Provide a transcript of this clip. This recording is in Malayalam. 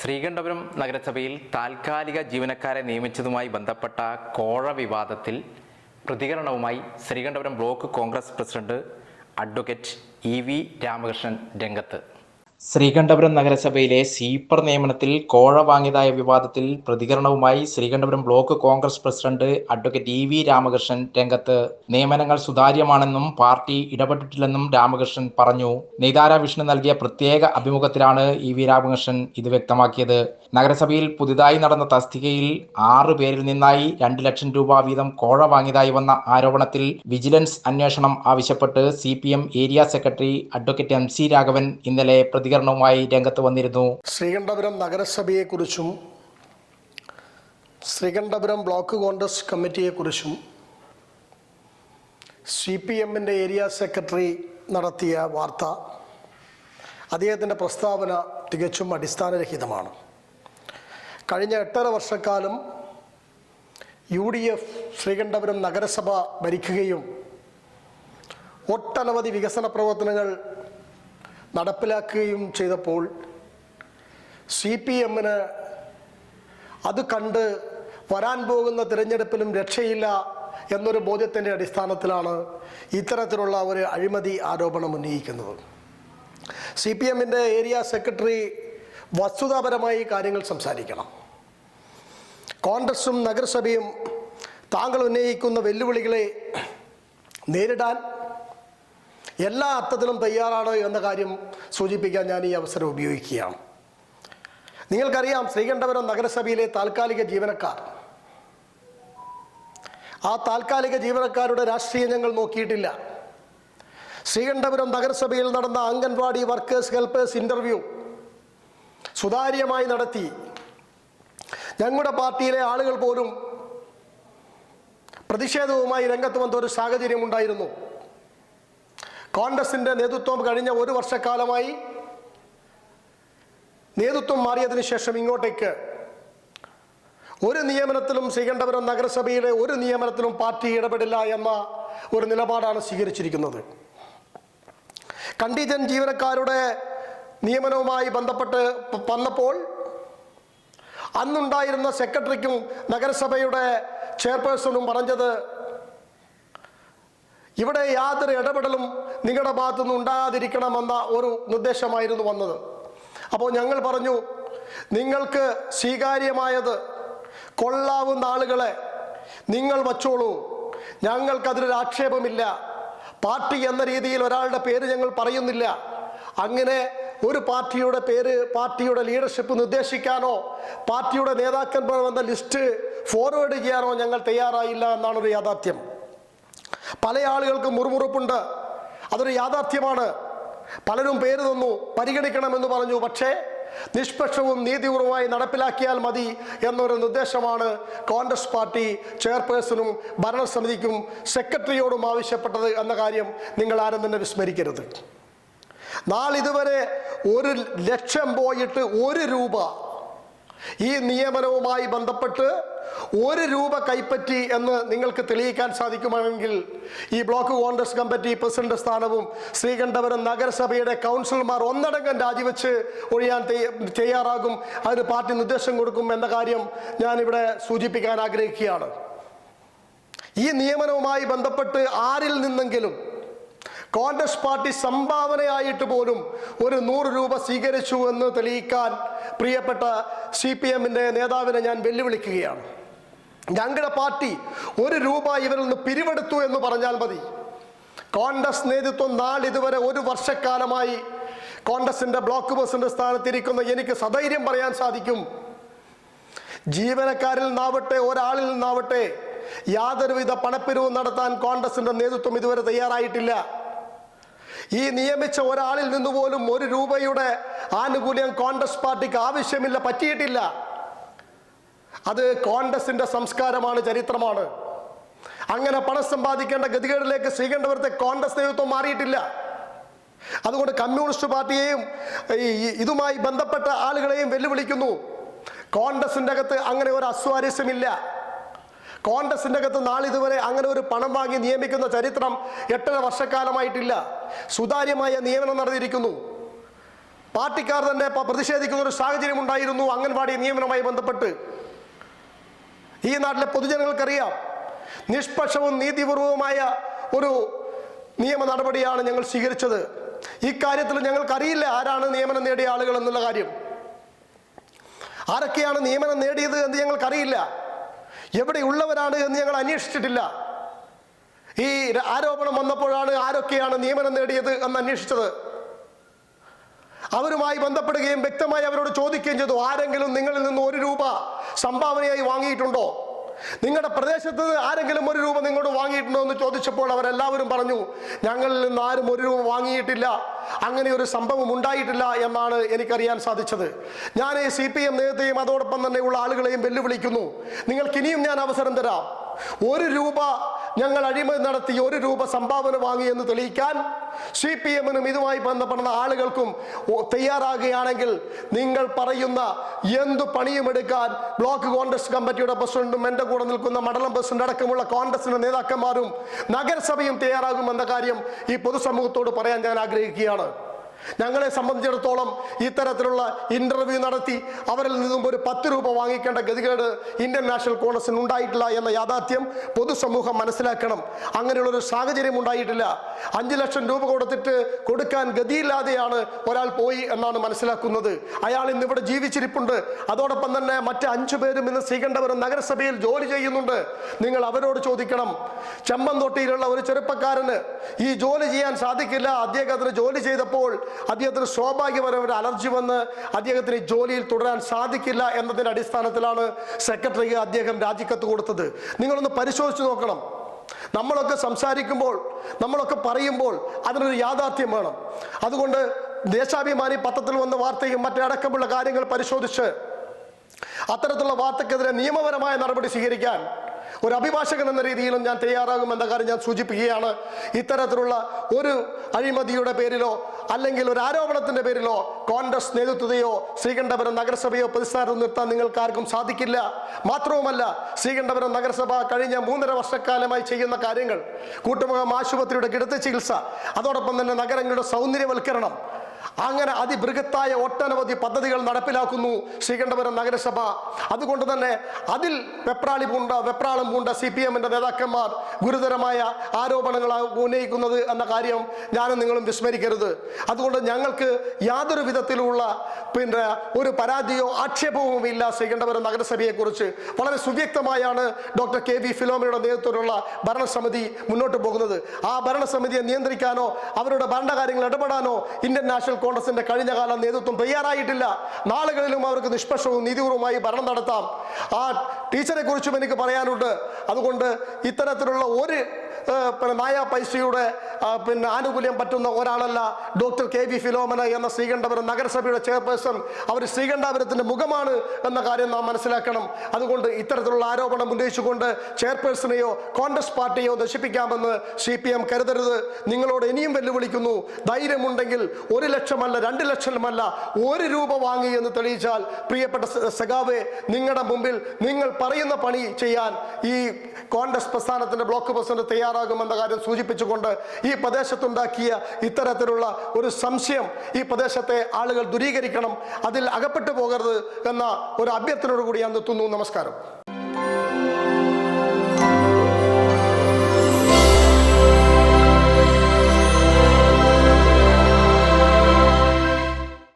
ശ്രീകണ്ഠപുരം നഗരസഭയിൽ താൽക്കാലിക ജീവനക്കാരെ നിയമിച്ചതുമായി ബന്ധപ്പെട്ട കോഴ വിവാദത്തിൽ പ്രതികരണവുമായി Sreekandapuram block Congress president advocate E V Ramakrishnan രംഗത്ത്. ശ്രീകണ്ഠപുരം നഗരസഭയിലെ സ്വീപ്പർ നിയമനത്തിൽ കോഴ വാങ്ങിയതായ വിവാദത്തിൽ പ്രതികരണവുമായി Sreekandapuram block Congress president advocate E V Ramakrishnan രംഗത്ത്. നിയമനങ്ങൾ സുതാര്യമാണെന്നും പാർട്ടി ഇടപെട്ടിട്ടില്ലെന്നും രാമകൃഷ്ണൻ പറഞ്ഞു. നെയ്താര വിഷ്ണു നൽകിയ പ്രത്യേക അഭിമുഖത്തിലാണ് ഇ വി രാമകൃഷ്ണൻ ഇത് വ്യക്തമാക്കിയത്. നഗരസഭയിൽ പുതുതായി നടന്ന തസ്തികയിൽ ആറ് പേരിൽ നിന്നായി രണ്ട് ലക്ഷം രൂപ വീതം കോഴ വാങ്ങിയതായി വന്ന ആരോപണത്തിൽ വിജിലൻസ് അന്വേഷണം ആവശ്യപ്പെട്ട് C area secretary advocate M C Raghavan ഇന്നലെ പ്രതികരണവുമായി രംഗത്ത് വന്നിരുന്നു. ശ്രീകണ്ഠപുരം നഗരസഭയെക്കുറിച്ചും ശ്രീകണ്ഠപുരം ബ്ലോക്ക് കോൺഗ്രസ് കമ്മിറ്റിയെക്കുറിച്ചും സി പി എമ്മിന്റെ ഏരിയ സെക്രട്ടറി നടത്തിയ വാർത്ത അദ്ദേഹത്തിന്റെ പ്രസ്താവന തികച്ചും അടിസ്ഥാനരഹിതമാണ്. കഴിഞ്ഞ എട്ടര വർഷക്കാലം യു ഡി എഫ് ശ്രീകണ്ഠപുരം നഗരസഭ ഭരിക്കുകയും ഒട്ടനവധി വികസന പ്രവർത്തനങ്ങൾ നടപ്പിലാക്കുകയും ചെയ്തപ്പോൾ സി പി എമ്മിന് അത് കണ്ട് വരാൻ പോകുന്ന തിരഞ്ഞെടുപ്പിലും രക്ഷയില്ല എന്നൊരു ബോധ്യത്തിന്റെ അടിസ്ഥാനത്തിലാണ് ഇത്തരത്തിലുള്ള ഒരു അഴിമതി ആരോപണം ഉന്നയിക്കുന്നത്. സി പി എമ്മിന്റെ ഏരിയ സെക്രട്ടറി വസ്തുതാപരമായി കാര്യങ്ങൾ സംസാരിക്കണം. കോൺഗ്രസും നഗരസഭയും താങ്കൾ ഉന്നയിക്കുന്ന വെല്ലുവിളികളെ നേരിടാൻ എല്ലാ അർത്ഥത്തിലും തയ്യാറാണ് എന്ന കാര്യം സൂചിപ്പിക്കാൻ ഞാൻ ഈ അവസരം ഉപയോഗിക്കുകയാണ്. നിങ്ങൾക്കറിയാം ശ്രീകണ്ഠപുരം നഗരസഭയിലെ താൽക്കാലിക ജീവനക്കാർ. ആ താൽക്കാലിക ജീവനക്കാരുടെ രാഷ്ട്രീയം ഞങ്ങൾ നോക്കിയിട്ടില്ല. ശ്രീകണ്ഠപുരം നഗരസഭയിൽ നടന്ന അംഗൻവാടി വർക്കേഴ്സ് ഹെൽപ്പേഴ്സ് ഇന്റർവ്യൂ സുതാര്യമായി നടത്തി. ഞങ്ങളുടെ പാർട്ടിയിലെ ആളുകൾ പോലും പ്രതിഷേധവുമായി രംഗത്ത് വന്ന ഒരു സാഹചര്യം ഉണ്ടായിരുന്നു കോൺഗ്രസിന്റെ നേതൃത്വം കഴിഞ്ഞ ഒരു വർഷക്കാലമായി നേതൃത്വം മാറിയതിനു ശേഷം ഇങ്ങോട്ടേക്ക് ഒരു നിയമനത്തിലും ശ്രീകണ്ഠപുരം നഗരസഭയുടെ ഒരു നിയമനത്തിലും പാർട്ടി ഇടപെടില്ല എന്ന ഒരു നിലപാടാണ് സ്വീകരിച്ചിരിക്കുന്നത്. കണ്ടീജൻ ജീവനക്കാരുടെ നിയമനവുമായി ബന്ധപ്പെട്ട് വന്നപ്പോൾ അന്നുണ്ടായിരുന്ന സെക്രട്ടറിക്കും നഗരസഭയുടെ ചെയർപേഴ്സണും പറഞ്ഞത് ഇവിടെ യാതൊരു ഇടപെടലും നിങ്ങളുടെ ഭാഗത്തുനിന്ന് ഉണ്ടാകാതിരിക്കണമെന്ന ഒരു നിർദ്ദേശമായിരുന്നു വന്നത്. അപ്പോൾ ഞങ്ങൾ പറഞ്ഞു നിങ്ങൾക്ക് സ്വീകാര്യമായത് കൊള്ളാവുന്ന ആളുകളെ നിങ്ങൾ വച്ചോളൂ. ഞങ്ങൾക്കതിലൊരു ആക്ഷേപമില്ല. പാർട്ടി എന്ന രീതിയിൽ ഒരാളുടെ പേര് ഞങ്ങൾ പറയുന്നില്ല. അങ്ങനെ ഒരു പാർട്ടിയുടെ പേര് പാർട്ടിയുടെ ലീഡർഷിപ്പ് നിർദ്ദേശിക്കാനോ പാർട്ടിയുടെ നേതാക്കന്മാർ വന്ന ലിസ്റ്റ് ഫോർവേഡ് ചെയ്യാനോ ഞങ്ങൾ തയ്യാറായില്ല എന്നാണ് ഒരു യാഥാർത്ഥ്യം. പല ആളുകൾക്കും മുറുമുറുപ്പുണ്ട്. അതൊരു യാഥാർത്ഥ്യമാണ്. പലരും പേര് തന്നു പരിഗണിക്കണമെന്ന് പറഞ്ഞു. പക്ഷേ നിഷ്പക്ഷവും നീതിപൂർവമായി നടപ്പിലാക്കിയാൽ മതി എന്നൊരു നിർദ്ദേശമാണ് കോൺഗ്രസ് പാർട്ടി ചെയർപേഴ്സണും ഭരണസമിതിക്കും സെക്രട്ടറിയോടും ആവശ്യപ്പെട്ടത് എന്ന കാര്യം നിങ്ങൾ ആരും തന്നെ വിസ്മരിക്കരുത്. നാളിതുവരെ ഒരു ലക്ഷം പോയിട്ട് ഒരു രൂപ ഈ നിയമനവുമായി ബന്ധപ്പെട്ട് ഒരു രൂപ കൈപ്പറ്റി എന്ന് നിങ്ങൾക്ക് തെളിയിക്കാൻ സാധിക്കുമെങ്കിൽ ഈ ബ്ലോക്ക് കോൺഗ്രസ് കമ്മിറ്റി പ്രസിഡന്റ് സ്ഥാനവും ശ്രീകണ്ഠപുരം നഗരസഭയുടെ കൗൺസിലർമാർ ഒന്നടങ്കം രാജിവെച്ച് ഒഴിയാൻ തയ്യാറാകും. അതിന് പാർട്ടി നിർദ്ദേശം കൊടുക്കും എന്ന കാര്യം ഞാനിവിടെ സൂചിപ്പിക്കാൻ ആഗ്രഹിക്കുകയാണ്. ഈ നിയമനവുമായി ബന്ധപ്പെട്ട് ആരിൽ നിന്നെങ്കിലും കോൺഗ്രസ് പാർട്ടി സംഭാവനയായിട്ട് പോലും ഒരു നൂറ് രൂപ സ്വീകരിച്ചു എന്ന് തെളിയിക്കാൻ പ്രിയപ്പെട്ട സി പി എമ്മിന്റെ നേതാവിനെ ഞാൻ വെല്ലുവിളിക്കുകയാണ്. ഞങ്ങളുടെ പാർട്ടി ഒരു രൂപ ഇവരിൽ നിന്ന് പിരിവെടുത്തു എന്ന് പറഞ്ഞാൽ മതി. കോൺഗ്രസ് നേതൃത്വം നാളിതുവരെ ഒരു വർഷക്കാലമായി കോൺഗ്രസിന്റെ ബ്ലോക്ക് ബസിന്റെ സ്ഥാനത്തിരിക്കുന്ന എനിക്ക് സധൈര്യം പറയാൻ സാധിക്കും. ജീവനക്കാരിൽ നിന്നാവട്ടെ ഒരാളിൽ നിന്നാവട്ടെ യാതൊരുവിധ പണപ്പിരിവും നടത്താൻ കോൺഗ്രസിന്റെ നേതൃത്വം ഇതുവരെ തയ്യാറായിട്ടില്ല. ഈ നിയമിച്ച ഒരാളിൽ നിന്ന് പോലും ഒരു രൂപയുടെ ആനുകൂല്യം കോൺഗ്രസ് പാർട്ടിക്ക് ആവശ്യമില്ല പറ്റിയിട്ടില്ല. അത് കോൺഗ്രസിന്റെ സംസ്കാരമാണ് ചരിത്രമാണ്. അങ്ങനെ പണം സമ്പാദിക്കേണ്ട ഗതികേടിലേക്ക് ശ്രീകണ്ഠപുരത്തെ കോൺഗ്രസ് നേതൃത്വം മാറിയിട്ടില്ല. അതുകൊണ്ട് കമ്മ്യൂണിസ്റ്റ് പാർട്ടിയെയും ഇതുമായി ബന്ധപ്പെട്ട ആളുകളെയും വെല്ലുവിളിക്കുന്നു. കോൺഗ്രസിന്റെ അകത്ത് അങ്ങനെ ഒരു അസ്വാരസ്യമില്ല. കോൺഗ്രസിന്റെ അകത്ത് നാളിതുവരെ അങ്ങനെ ഒരു പണം വാങ്ങി നിയമിക്കുന്ന ചരിത്രം എട്ടര വർഷക്കാലമായിട്ടില്ല. സുതാര്യമായ നിയമനം നടന്നിരിക്കുന്നു. പാർട്ടിക്കാർ തന്നെ പ്രതിഷേധിക്കുന്ന ഒരു സാഹചര്യം ഉണ്ടായിരുന്നു അംഗൻവാടി നിയമനവുമായി ബന്ധപ്പെട്ട്. ഈ നാട്ടിലെ പൊതുജനങ്ങൾക്കറിയാം നിഷ്പക്ഷവും നീതിപൂർവവുമായ ഒരു നിയമ നടപടിയാണ് ഞങ്ങൾ സ്വീകരിച്ചത്. ഇക്കാര്യത്തിൽ ഞങ്ങൾക്കറിയില്ല ആരാണ് നിയമനം നേടിയ ആളുകൾ എന്നുള്ള കാര്യം. ആരൊക്കെയാണ് നിയമനം നേടിയത് എന്ന് ഞങ്ങൾക്കറിയില്ല. എവിടെയുള്ളവരാണ് എന്ന് ഞങ്ങൾ അന്വേഷിച്ചിട്ടില്ല. ഈ ആരോപണം വന്നപ്പോഴാണ് ആരൊക്കെയാണ് നിയമനം നേടിയത് എന്ന് അന്വേഷിച്ചത്. അവരുമായി ബന്ധപ്പെടുകയും വ്യക്തമായി അവരോട് ചോദിക്കുകയും ചെയ്തു ആരെങ്കിലും നിങ്ങളിൽ നിന്ന് ഒരു രൂപ സംഭാവനയായി വാങ്ങിയിട്ടുണ്ടോ? നിങ്ങളുടെ പ്രദേശത്ത് ആരെങ്കിലും ഒരു രൂപ നിങ്ങളോട് എന്ന് ചോദിച്ചപ്പോൾ അവരെല്ലാവരും പറഞ്ഞു ഞങ്ങളിൽ നിന്ന് ആരും ഒരു രൂപ വാങ്ങിയിട്ടില്ല. അങ്ങനെ ഒരു സംഭവം ഉണ്ടായിട്ടില്ല എന്നാണ് എനിക്കറിയാൻ സാധിച്ചത്. ഞാൻ ഈ സി പി എം നേതൃത്തെയും അതോടൊപ്പം തന്നെയുള്ള ആളുകളെയും വെല്ലുവിളിക്കുന്നു. നിങ്ങൾക്ക് ഇനിയും ഞാൻ അവസരം തരാം. ഒരു രൂപ ഞങ്ങൾ അഴിമതി നടത്തി ഒരു രൂപ സംഭാവന വാങ്ങി എന്ന് തെളിയിക്കാൻ സി പി എമ്മിനും ഇതുമായി ബന്ധപ്പെടുന്ന ആളുകൾക്കും തയ്യാറാകുകയാണെങ്കിൽ നിങ്ങൾ പറയുന്ന എന്തു പണിയും എടുക്കാൻ ബ്ലോക്ക് കോൺഗ്രസ് കമ്മിറ്റിയുടെ പ്രസിഡന്റും എന്റെ കൂടെ നിൽക്കുന്ന മണ്ഡലം പ്രസിഡന്റ് അടക്കമുള്ള കോൺഗ്രസിന്റെ നേതാക്കന്മാരും നഗരസഭയും തയ്യാറാകുമെന്ന കാര്യം ഈ പൊതുസമൂഹത്തോട് പറയാൻ ഞാൻ ആഗ്രഹിക്കുകയാണ്. ഞങ്ങളെ സംബന്ധിച്ചിടത്തോളം ഇത്തരത്തിലുള്ള ഇന്റർവ്യൂ നടത്തി അവരിൽ നിന്നും ഒരു പത്ത് രൂപ വാങ്ങിക്കേണ്ട ഗതികേട് ഇന്ത്യൻ നാഷണൽ കോൺഗ്രസിന് ഉണ്ടായിട്ടില്ല എന്ന യാഥാർത്ഥ്യം പൊതുസമൂഹം മനസ്സിലാക്കണം. അങ്ങനെയുള്ള ഒരു സാഹചര്യം ഉണ്ടായിട്ടില്ല. അഞ്ചു ലക്ഷം രൂപ കൊടുത്തിട്ട് കൊടുക്കാൻ ഗതിയില്ലാതെയാണ് ഒരാൾ പോയി എന്നാണ് മനസ്സിലാക്കുന്നത്. അയാൾ ഇന്ന് ഇവിടെ ജീവിച്ചിരിപ്പുണ്ട്. അതോടൊപ്പം തന്നെ മറ്റ് അഞ്ചു പേരും ഇന്ന് ശ്രീകണ്ഠപുരം നഗരസഭയിൽ ജോലി ചെയ്യുന്നുണ്ട്. നിങ്ങൾ അവരോട് ചോദിക്കണം. ചെമ്പന്തൊട്ടിയിലുള്ള ഒരു ചെറുപ്പക്കാരന് ഈ ജോലി ചെയ്യാൻ സാധിക്കില്ല. അദ്ദേഹത്തിന് ജോലി ചെയ്തപ്പോൾ അദ്ദേഹത്തിന് സ്വാഭാവികപരം ഒരു അലർജി വന്ന് അദ്ദേഹത്തിന് ജോലിയിൽ തുടരാൻ സാധിക്കില്ല എന്നതിന്റെ അടിസ്ഥാനത്തിലാണ് സെക്രട്ടറിക്ക് അദ്ദേഹം രാജിക്കത്ത് കൊടുത്തത്. നിങ്ങളൊന്ന് പരിശോധിച്ച് നോക്കണം. നമ്മളൊക്കെ സംസാരിക്കുമ്പോൾ നമ്മളൊക്കെ പറയുമ്പോൾ അതിനൊരു യാഥാർത്ഥ്യം വേണം. അതുകൊണ്ട് ദേശാഭിമാനി പത്രത്തിൽ വന്ന വാർത്തയും മറ്റടക്കമുള്ള കാര്യങ്ങൾ പരിശോധിച്ച് അത്തരത്തിലുള്ള വാർത്തക്കെതിരെ നിയമപരമായ നടപടി സ്വീകരിക്കാൻ ഒരു അഭിഭാഷകൻ എന്ന രീതിയിലും ഞാൻ തയ്യാറാകുമെന്ന കാര്യം ഞാൻ സൂചിപ്പിക്കുകയാണ്. ഇത്തരത്തിലുള്ള ഒരു അഴിമതിയുടെ പേരിലോ അല്ലെങ്കിൽ ഒരു ആരോപണത്തിന്റെ പേരിലോ കോൺഗ്രസ് നേതൃത്വത്തെയോ ശ്രീകണ്ഠപുരം നഗരസഭയോ പ്രതിസ്ഥാനത്ത് നിർത്താൻ നിങ്ങൾക്ക് ആർക്കും സാധിക്കില്ല. മാത്രവുമല്ല ശ്രീകണ്ഠപുരം നഗരസഭ കഴിഞ്ഞ മൂന്നര വർഷക്കാലമായി ചെയ്യുന്ന കാര്യങ്ങൾ കൂട്ടുമുഖം ആശുപത്രിയുടെ കിടത്തി ചികിത്സ അതോടൊപ്പം തന്നെ നഗരങ്ങളുടെ സൗന്ദര്യവൽക്കരണം അങ്ങനെ അതിബൃഹത്തായ ഒട്ടനവധി പദ്ധതികൾ നടപ്പിലാക്കുന്നു ശ്രീകണ്ഠപുരം നഗരസഭ. അതുകൊണ്ട് തന്നെ അതിൽ വെപ്രാളി പൂണ്ട വെപ്രാളം പൂണ്ട സി പി എമ്മിന്റെ നേതാക്കന്മാർ ഗുരുതരമായ ആരോപണങ്ങൾ ഉന്നയിക്കുന്നത് എന്ന കാര്യം ഞാനും നിങ്ങളും വിസ്മരിക്കരുത്. അതുകൊണ്ട് ഞങ്ങൾക്ക് യാതൊരു വിധത്തിലുള്ള പിന്നെ ഒരു പരാതിയോ ആക്ഷേപവും ഇല്ല ശ്രീകണ്ഠപുരം നഗരസഭയെക്കുറിച്ച്. വളരെ സുവ്യക്തമായാണ് ഡോക്ടർ കെ വി ഫിലോമിയുടെ നേതൃത്വത്തിലുള്ള ഭരണസമിതി മുന്നോട്ട് പോകുന്നത്. ആ ഭരണസമിതിയെ നിയന്ത്രിക്കാനോ അവരുടെ ഭരണകാര്യങ്ങൾ ഇടപെടാനോ ഇന്ത്യൻ നാഷണൽ കോൺഗ്രസിന്റെ കഴിഞ്ഞ കാല നേതൃത്വം തയ്യാറായിട്ടില്ല. നാളുകളിലും അവർക്ക് നിഷ്പക്ഷവും നീതിപൂർവമായി ഭരണം നടത്താം. ആ ടീച്ചറെ കുറിച്ചും എനിക്ക് പറയാനുണ്ട്. അതുകൊണ്ട് ഇത്തരത്തിലുള്ള ഒരു പിന്നെ നായ പൈസയുടെ പിന്നെ ആനുകൂല്യം പറ്റുന്ന ഒരാളല്ല ഡോക്ടർ കെ വി ഫിലോമന എന്ന ശ്രീകണ്ഠപുരം നഗരസഭയുടെ ചെയർപേഴ്സൺ. അവർ ശ്രീകണ്ഠപുരത്തിന്റെ മുഖമാണ് എന്ന കാര്യം നാം മനസ്സിലാക്കണം. അതുകൊണ്ട് ഇത്തരത്തിലുള്ള ആരോപണം ഉന്നയിച്ചുകൊണ്ട് ചെയർപേഴ്സണെയോ കോൺഗ്രസ് പാർട്ടിയോ നശിപ്പിക്കാമെന്ന് സി പി എം കരുതരുത്. നിങ്ങളോട് ഇനിയും വെല്ലുവിളിക്കുന്നു. ധൈര്യമുണ്ടെങ്കിൽ ഒരു ലക്ഷമല്ല രണ്ട് ലക്ഷമല്ല ഒരു രൂപ വാങ്ങി എന്ന് തെളിയിച്ചാൽ പ്രിയപ്പെട്ട സഖാവെ നിങ്ങളുടെ മുമ്പിൽ നിങ്ങൾ പറയുന്ന പണി ചെയ്യാൻ ഈ കോൺഗ്രസ് പ്രസ്ഥാനത്തിന്റെ ബ്ലോക്ക് പ്രസിഡന്റ് തയ്യാറാകുമെന്ന കാര്യം സൂചിപ്പിച്ചുകൊണ്ട് ഈ പ്രദേശത്തുണ്ടാക്കിയ ഇത്തരത്തിലുള്ള ഒരു സംശയം ഈ പ്രദേശത്തെ ആളുകൾ ദുരീകരിക്കണം അതിൽ അകപ്പെട്ടു പോകരുത് എന്ന ഒരു അഭ്യർത്ഥനയോടുകൂടി ഞാൻ നിർത്തുന്നു. നമസ്കാരം.